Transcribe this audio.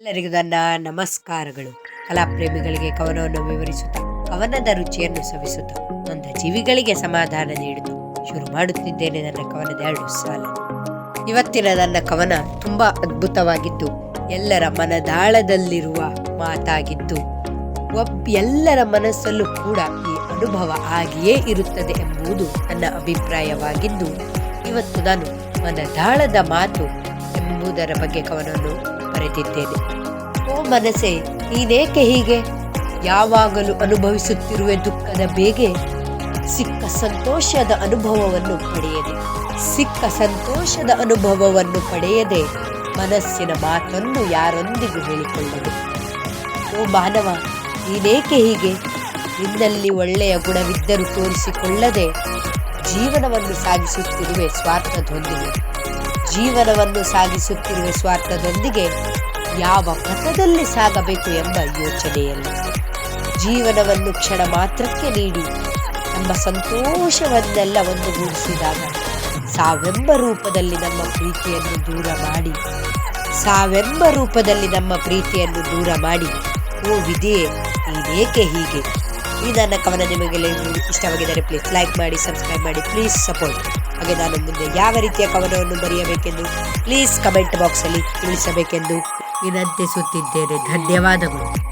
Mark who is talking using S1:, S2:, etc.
S1: ಎಲ್ಲರಿಗೂ ನನ್ನ ನಮಸ್ಕಾರಗಳು. ಕಲಾಪ್ರೇಮಿಗಳಿಗೆ ಕವನವನ್ನು ವಿವರಿಸುತ್ತಾ, ಕವನದ ರುಚಿಯನ್ನು ಸವಿಸುತ್ತಾ ನೊಂದ ಜೀವಿಗಳಿಗೆ ಸಮಾಧಾನ ನೀಡುತ್ತಾ ಶುರು ಮಾಡುತ್ತಿದ್ದೇನೆ ನನ್ನ ಕವನದ ಎರಡು ಸಾಲ. ಇವತ್ತಿನ ನನ್ನ ಕವನ ತುಂಬಾ ಅದ್ಭುತವಾಗಿದ್ದು, ಎಲ್ಲರ ಮನದಾಳದಲ್ಲಿರುವ ಮಾತಾಗಿದ್ದು ಒಬ್ಬ ಎಲ್ಲರ ಮನಸ್ಸಲ್ಲೂ ಕೂಡ ಈ ಅನುಭವ ಆಗಿಯೇ ಇರುತ್ತದೆ ಎಂಬುದು ನನ್ನ ಅಭಿಪ್ರಾಯವಾಗಿದ್ದು, ಇವತ್ತು ನಾನು ಮನದಾಳದ ಮಾತು ಎಂಬುದರ ಬಗ್ಗೆ ಕವನವನ್ನು ಬರೆದಿದ್ದೇನೆ. ಓ ಮನಸ್ಸೇ, ನೀನೇಕೆ ಹೀಗೆ? ಯಾವಾಗಲೂ ಅನುಭವಿಸುತ್ತಿರುವೆ ದುಃಖದ ಬೇಗೆ ಸಿಕ್ಕ ಸಂತೋಷದ ಅನುಭವವನ್ನು ಪಡೆಯದೆ, ಸಿಕ್ಕ ಸಂತೋಷದ ಅನುಭವವನ್ನು ಪಡೆಯದೆ ಮನಸ್ಸಿನ ಮಾತನ್ನು ಯಾರೊಂದಿಗೂ ಹೇಳಿಕೊಳ್ಳದೆ. ಓ ಮಾನವ, ನೀನೇಕೆ ಹೀಗೆ? ನಿನ್ನಲ್ಲಿ ಒಳ್ಳೆಯ ಗುಣವಿದ್ದರೂ ತೋರಿಸಿಕೊಳ್ಳದೆ ಜೀವನವನ್ನು ಸಾಗಿಸುತ್ತಿರುವೆ ಸ್ವಾರ್ಥದೊಂದಿಗೆ. ಜೀವನವನ್ನು ಸಾಗಿಸುತ್ತಿರುವ ಸ್ವಾರ್ಥದೊಂದಿಗೆ ಯಾವ ಪಥದಲ್ಲಿ ಸಾಗಬೇಕು ಎಂಬ ಯೋಚನೆಯಲ್ಲಿ. ಜೀವನವನ್ನು ಕ್ಷಣ ಮಾತ್ರಕ್ಕೆ ನೀಡಿ ನಮ್ಮ ಸಂತೋಷವನ್ನೆಲ್ಲ ಒಂದುಗೂಡಿಸಿದಾಗ ಸಾವೆಂಬ ರೂಪದಲ್ಲಿ ನಮ್ಮ ಪ್ರೀತಿಯನ್ನು ದೂರ ಮಾಡಿ, ಸಾವೆಂಬ ರೂಪದಲ್ಲಿ ನಮ್ಮ ಪ್ರೀತಿಯನ್ನು ದೂರ ಮಾಡಿ, ಓ ವಿಧಿಯೇ ನೀನೇಕೆ ಹೀಗೆ? ಈ ನನ್ನ ಕವನ ನಿಮಗೆಲ್ಲ ಇಷ್ಟವಾಗಿದ್ದರೆ ಪ್ಲೀಸ್ ಲೈಕ್ ಮಾಡಿ ಸಬ್ಸ್ಕ್ರೈಬ್ ಮಾಡಿ ಪ್ಲೀಸ್ ಸಪೋರ್ಟ್ ಹಾಗೆ ನಾನು ಮುಂದೆ ಯಾವ ರೀತಿಯ ಕವನವನ್ನು ಬರೆಯಬೇಕೆಂದು ಪ್ಲೀಸ್ ಕಮೆಂಟ್ ಬಾಕ್ಸಲ್ಲಿ ತಿಳಿಸಬೇಕೆಂದು ವಿನಂತಿಸುತ್ತಿದ್ದೇನೆ. ಧನ್ಯವಾದಗಳು.